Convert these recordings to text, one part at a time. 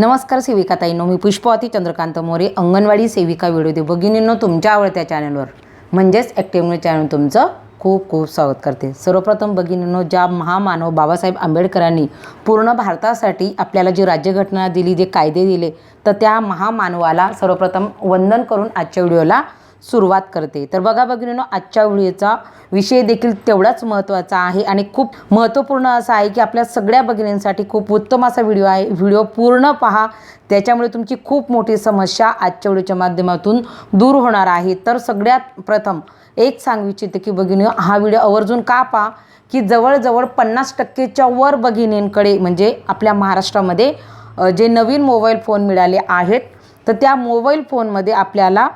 नमस्कार सेविकाताईंनो मी पुष्पावती चंद्रकांत मोरे अंगणवाडी सेविका व्हिडिओ दे भगिनींनो तुमच्या आवडत्या चॅनलवर. म्हणजेच ॲक्टिव्ह चॅनल तुमचं खूप खूप स्वागत करते. सर्वप्रथम भगिनींनो ज्या महामानव बाबासाहेब आंबेडकरांनी पूर्ण भारतासाठी आपल्याला जी राज्यघटना दिली जे कायदे दिले तर त्या महामानवाला सर्वप्रथम वंदन करून आजच्या व्हिडिओला सुरुवात करते. तर बघा बघिनीनो आजच्या व्हिडिओचा विषय देखील तेवढाच महत्त्वाचा आहे आणि खूप महत्त्वपूर्ण असा आहे की आपल्या सगळ्या भगिनींसाठी खूप उत्तम असा व्हिडिओ आहे. व्हिडिओ पूर्ण पहा. त्याच्यामुळे तुमची खूप मोठी समस्या आजच्या व्हिडिओच्या माध्यमातून दूर होणार आहे. तर सगळ्यात प्रथम एक सांगू इच्छिते की भगिनी हा व्हिडिओ आवर्जून का पहा? की जवळजवळ पन्नास टक्केच्या वर भगिनींकडे म्हणजे आपल्या महाराष्ट्रामध्ये जे नवीन मोबाईल फोन मिळाले आहेत तर त्या मोबाईल फोनमध्ये आपल्याला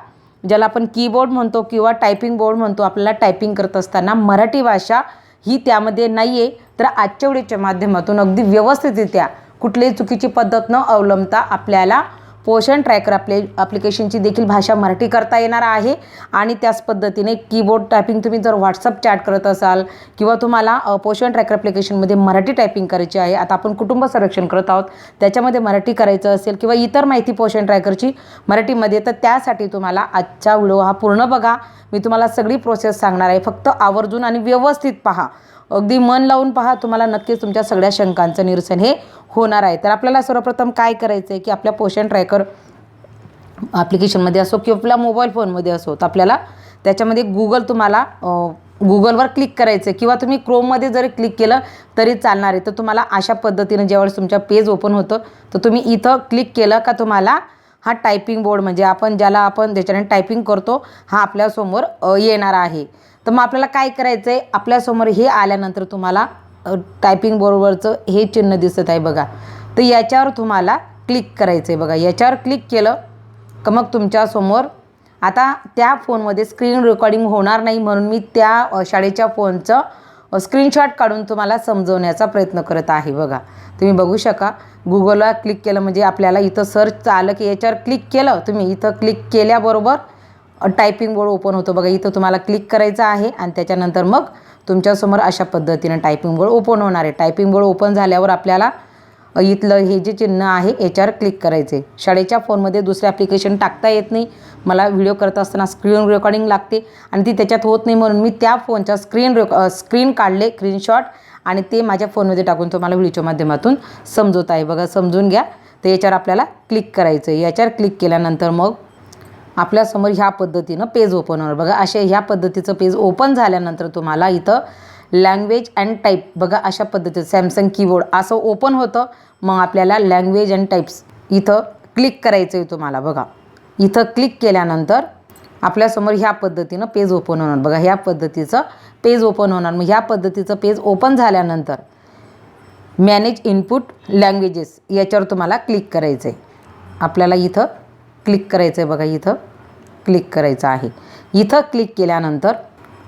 ज्याला आपण कीबोर्ड म्हणतो किंवा टायपिंग बोर्ड म्हणतो आपल्याला टायपिंग करत असताना मराठी भाषा ही त्यामध्ये नाही आहे तर आजच्या व्हिडिओच्या माध्यमातून अगदी व्यवस्थितरित्या कुठलीही चुकीची पद्धत न अवलंबता आपल्याला पोषण ट्रॅकर आपले ॲप्लिकेशनची देखील भाषा मराठी करता येणार आहे. आणि त्याच पद्धतीने कीबोर्ड टायपिंग तुम्ही जर व्हॉट्सअप चॅट करत असाल किंवा तुम्हाला पोषण ट्रॅकर ॲप्लिकेशनमध्ये मराठी टायपिंग करायची आहे आता आपण कुटुंब संरक्षण करत आहोत त्याच्यामध्ये मराठी करायचं असेल किंवा इतर माहिती पोषण ट्रॅकरची मराठीमध्ये तर त्यासाठी तुम्हाला आजचा व्हिडिओ हा पूर्ण बघा. मी तुम्हाला सगळी प्रोसेस सांगणार आहे. फक्त आवर्जून आणि व्यवस्थित पहा. अगदी मन लावून पहा तुम्हाला नक्कीच तुमच्या सगळ्या शंकांचं निरसन हे होणार आहे. तर आपल्याला सर्वप्रथम काय करायचं आहे की आपल्या पोषण ट्रॅकर ॲप्लिकेशनमध्ये असो किंवा आपल्या मोबाईल फोनमध्ये असो तर आपल्याला त्याच्यामध्ये गुगल तुम्हाला गुगलवर क्लिक करायचं आहे किंवा तुम्ही क्रोममध्ये जरी क्लिक केलं तरी चालणार आहे. तर तुम्हाला अशा पद्धतीनं ज्यावेळेस तुमच्या पेज ओपन होतं तर तुम्ही इथं क्लिक केलं का तुम्हाला हा टायपिंग बोर्ड म्हणजे आपण ज्याला आपण ज्याच्याने टायपिंग करतो हा आपल्यासमोर येणार आहे. तर मग आपल्याला काय करायचं आहे आपल्यासमोर हे आल्यानंतर तुम्हाला टायपिंग बरोबरचं हे चिन्ह दिसत आहे बघा. तर याच्यावर तुम्हाला क्लिक करायचं आहे बघा. याच्यावर क्लिक केलं का मग तुमच्यासमोर आता त्या फोनमध्ये स्क्रीन रेकॉर्डिंग होणार नाही म्हणून मी त्या शाळेच्या फोनचं स्क्रीनशॉट काढून तुम्हाला समजवण्याचा प्रयत्न करत आहे बघा. तुम्ही बघू शका गुगलला क्लिक केलं म्हणजे आपल्याला इथं सर्च आलं की याच्यावर क्लिक केलं. तुम्ही इथं क्लिक केल्याबरोबर टायपिंग बोर्ड ओपन होतो. बघा इथं तुम्हाला क्लिक करायचं आहे आणि त्याच्यानंतर मग तुमच्यासमोर अशा पद्धतीनं टायपिंग बोर्ड ओपन होणार आहे. टायपिंग बोर्ड ओपन झाल्यावर आपल्याला इथलं हे जे चिन्ह आहे याच्यावर क्लिक करायचे शाळेच्या फोनमध्ये दुसरे ॲप्लिकेशन टाकता येत नाही. मला व्हिडिओ करत असताना स्क्रीन रेकॉर्डिंग लागते आणि ती त्याच्यात होत नाही म्हणून मी त्या फोनच्या स्क्रीन रेक स्क्रीन काढले स्क्रीनशॉट आणि ते माझ्या फोनमध्ये टाकून तुम्हाला व्हिडिओच्या माध्यमातून समजवत आहे. बघा समजून घ्या. तर याच्यावर आपल्याला क्लिक करायचं आहे याच्यावर क्लिक केल्यानंतर मग आपल्यासमोर ह्या पद्धतीनं पेज ओपन होणार. बघा असे ह्या पद्धतीचं पेज ओपन झाल्यानंतर तुम्हाला इथं लँग्वेज अँड टाईप बघा अशा पद्धतीचं सॅमसंग कीबोर्ड असं ओपन होतं. मग आपल्याला लँग्वेज अँड टाईप्स इथं क्लिक करायचं आहे तुम्हाला बघा. इथं क्लिक केल्यानंतर आपल्यासमोर ह्या पद्धतीनं पेज ओपन होणार. बघा ह्या पद्धतीचं पेज ओपन होणार. मग ह्या पद्धतीचं पेज ओपन झाल्यानंतर मॅनेज इनपुट लँग्वेजेस याच्यावर तुम्हाला क्लिक करायचं आहे आपल्याला इथं क्लिक करायचं आहे बघा इथं क्लिक करायचं आहे. इथं क्लिक केल्यानंतर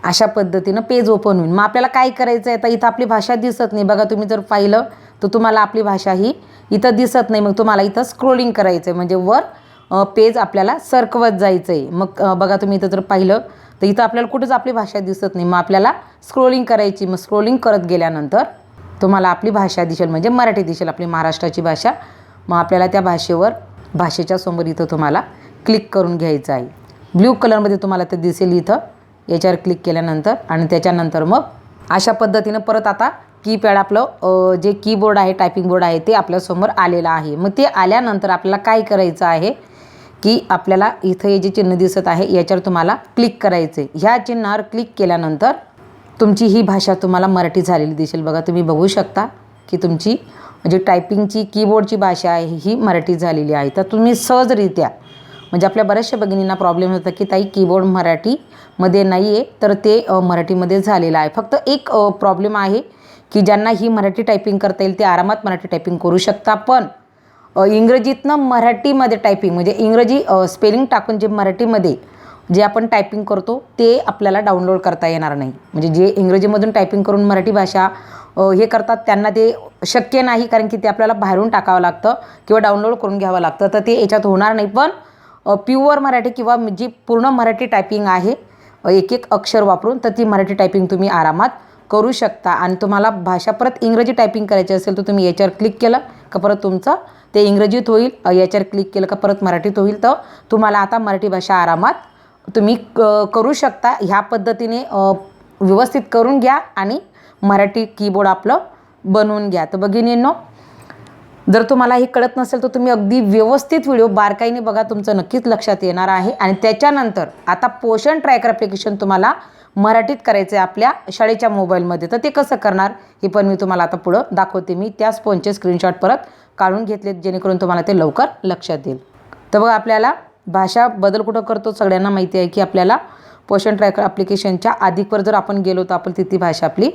अशा पद्धतीनं पेज ओपन होईल. मग आपल्याला काय करायचं आहे आता इथं आपली भाषा दिसत नाही. बघा तुम्ही जर पाहिलं तर तुम्हाला आपली भाषा ही इथं दिसत नाही. मग तुम्हाला इथं स्क्रोलिंग करायचं आहे म्हणजे वर पेज आपल्याला सरकवत जायचं आहे मग बघा तुम्ही इथं जर पाहिलं तर इथं आपल्याला कुठंच आपली भाषा दिसत नाही. मग आपल्याला स्क्रोलिंग करायची. मग स्क्रोलिंग करत गेल्यानंतर तुम्हाला आपली भाषा दिसेल. म्हणजे मराठी दिसेल आपली महाराष्ट्राची भाषा. मग आपल्याला त्या भाषेवर भाषेच्या समोर इथं तुम्हाला क्लिक करून घ्यायचं आहे. ब्ल्यू कलरमध्ये तुम्हाला ते दिसेल इथं. याच्यावर क्लिक केल्यानंतर आणि त्याच्यानंतर मग अशा पद्धतीनं परत आता कीपॅड आपलं जे कीबोर्ड आहे टायपिंग बोर्ड आहे ते आपल्यासमोर आलेलं आहे. मग ते आल्यानंतर आपल्याला काय करायचं आहे? की आपल्याला इथं हे जे चिन्ह दिसत आहे याच्यावर तुम्हाला क्लिक करायचं आहे ह्या चिन्हावर क्लिक केल्यानंतर तुमची ही भाषा तुम्हाला मराठी झालेली दिसेल. बघा तुम्ही बघू शकता की तुमची म्हणजे टायपिंगची कीबोर्डची भाषा आहे ही मराठी झालेली आहे. तर तुम्ही सहजरित्या म्हणजे आपल्या बऱ्याचशा भगिनींना प्रॉब्लेम होता की ताई कीबोर्ड मराठीमध्ये नाही आहे तर ते मराठीमध्ये झालेलं आहे. फक्त एक प्रॉब्लेम आहे की ज्यांना ही मराठी टायपिंग करता येईल ते आरामात मराठी टायपिंग करू शकता. पण इंग्रजीतनं मराठीमध्ये टायपिंग म्हणजे इंग्रजी स्पेलिंग टाकून जे मराठीमध्ये जे आपण टायपिंग करतो ते आपल्याला डाउनलोड करता येणार नाही. म्हणजे जे इंग्रजीमधून टायपिंग करून मराठी भाषा हे करतात त्यांना ते शक्य नाही कारण की ते आपल्याला बाहेरून टाकावं लागतं किंवा डाउनलोड करून घ्यावं लागतं. तर ते याच्यात होणार नाही. पण प्युअर मराठी किंवा जी पूर्ण मराठी टायपिंग आहे एक एक अक्षर वापरून तर ती मराठी टायपिंग तुम्ही आरामात करू शकता. आणि तुम्हाला भाषा परत इंग्रजी टायपिंग करायची असेल तर तुम्ही याच्यावर क्लिक केलं का परत तुमचं ते इंग्रजीत होईल. याच्यावर क्लिक केलं का परत मराठीत होईल. तर तुम्हाला आता मराठी भाषा आरामात तुम्ही क करू शकता. ह्या पद्धतीने व्यवस्थित करून घ्या आणि मराठी कीबोर्ड आपलं बनवून घ्या. तर भगिनींनो जर तुम्हाला हे कळत नसेल तर तुम्ही अगदी व्यवस्थित व्हिडिओ बारकाईने बघा. तुमचं नक्कीच लक्षात येणार आहे. आणि त्याच्यानंतर आता पोषण ट्रॅकर ॲप्लिकेशन तुम्हाला मराठीत करायचं आहे आपल्या शाळेच्या मोबाईलमध्ये तर ते कसं करणार हे पण मी तुम्हाला आता पुढं दाखवते मी. त्याच फोनचे स्क्रीनशॉट परत काढून घेतले जेणेकरून तुम्हाला ते लवकर लक्षात येईल. तर बघा आपल्याला भाषा बदल कुठं करतो सगळ्यांना माहिती आहे की आपल्याला पोषण ट्रॅकर ॲप्लिकेशनच्या अधिकवर जर आपण गेलो तर आपण तिथली भाषा आपली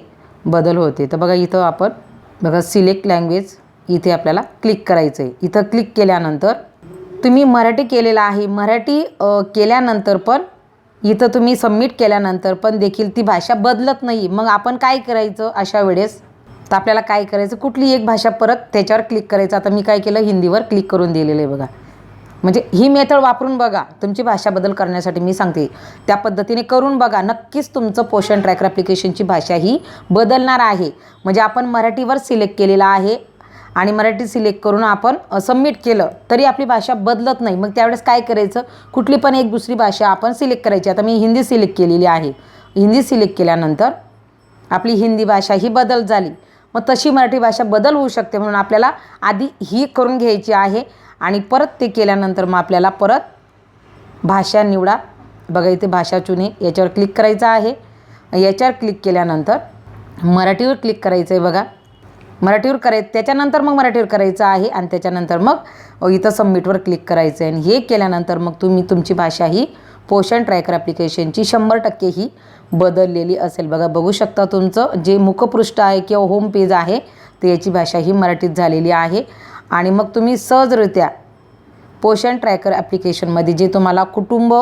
बदल होते. तर बघा इथं आपण बघा सिलेक्ट लँग्वेज इथे आपल्याला क्लिक करायचं आहे इथं क्लिक केल्यानंतर तुम्ही मराठी केलेला आहे. मराठी केल्यानंतर पण इथं तुम्ही सबमिट केल्यानंतर पण देखील ती भाषा बदलत नाही. मग आपण काय करायचं अशा वेळेस? तर आपल्याला काय करायचं? कुठली एक भाषा परत त्याच्यावर क्लिक करायचं. आता मी काय केलं? हिंदीवर क्लिक करून दिलेलं आहे बघा. म्हणजे ही मेथड वापरून बघा. तुमची भाषा बदल करण्यासाठी मी सांगते. त्या पद्धतीने करून बघा. नक्कीच तुमचं पोषण ट्रॅकर ॲप्लिकेशनची भाषा ही बदलणार आहे. म्हणजे आपण मराठीवर सिलेक्ट केलेला आहे आणि मराठी सिलेक्ट करून आपण सबमिट केलं तरी आपली भाषा बदलत नाही. मग त्यावेळेस काय करायचं? कुठली पण एक दुसरी भाषा आपण सिलेक्ट करायची. आता मी हिंदी सिलेक्ट केलेली आहे. हिंदी सिलेक्ट केल्यानंतर आपली हिंदी भाषा ही बदल झाली. मग तशी मराठी भाषा बदल होऊ शकते म्हणून आपल्याला आधी ही करून घ्यायची आहे. आणि परत ते केल्यानंतर मग आपल्याला परत भाषा निवडा. बघा इथे भाषा चुने याच्यावर क्लिक करायचं आहे. याच्यावर क्लिक केल्यानंतर मराठीवर क्लिक करायचं आहे बघा. मराठीवर करायचं त्याच्यानंतर मग मराठीवर करायचं आहे आणि त्याच्यानंतर मग इथं सबमिटवर क्लिक करायचं आहे आणि हे केल्यानंतर मग तुम्ही तुमची भाषा ही पोषण ट्रॅकर ॲप्लिकेशनची शंभर टक्के ही बदललेली असेल. बघा बघू शकता तुमचं जे मुखपृष्ठ आहे किंवा होम पेज आहे ते याची भाषा ही मराठीत झालेली आहे. आणि मग तुम्ही सहजरित्या पोषण ट्रॅकर ॲप्लिकेशनमध्ये जे तुम्हाला कुटुंब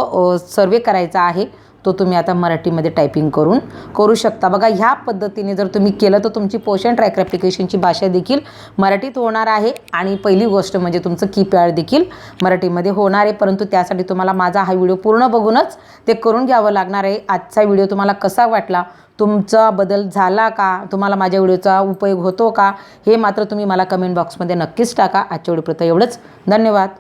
सर्वे करायचा आहे तो तुम्ही आता मराठीमध्ये टायपिंग करून करू शकता. बघा ह्या पद्धतीने जर तुम्ही केलं तर तुमची पोषण ट्रॅकर ॲप्लिकेशनची भाषा देखील मराठीत होणार आहे. आणि पहिली गोष्ट म्हणजे तुमचं कीपॅड देखील मराठीमध्ये होणार आहे. परंतु त्यासाठी तुम्हाला माझा हा व्हिडिओ पूर्ण बघूनच ते करून घ्यावं लागणार आहे. आजचा व्हिडिओ तुम्हाला कसा वाटला? तुमचा बदल झाला का? तुम्हाला माझ्या व्हिडिओचा उपयोग होतो का? हे मात्र तुम्ही मला कमेंट बॉक्समध्ये नक्कीच टाका. आजच्या व्हिडिओप्रत एवढंच. धन्यवाद.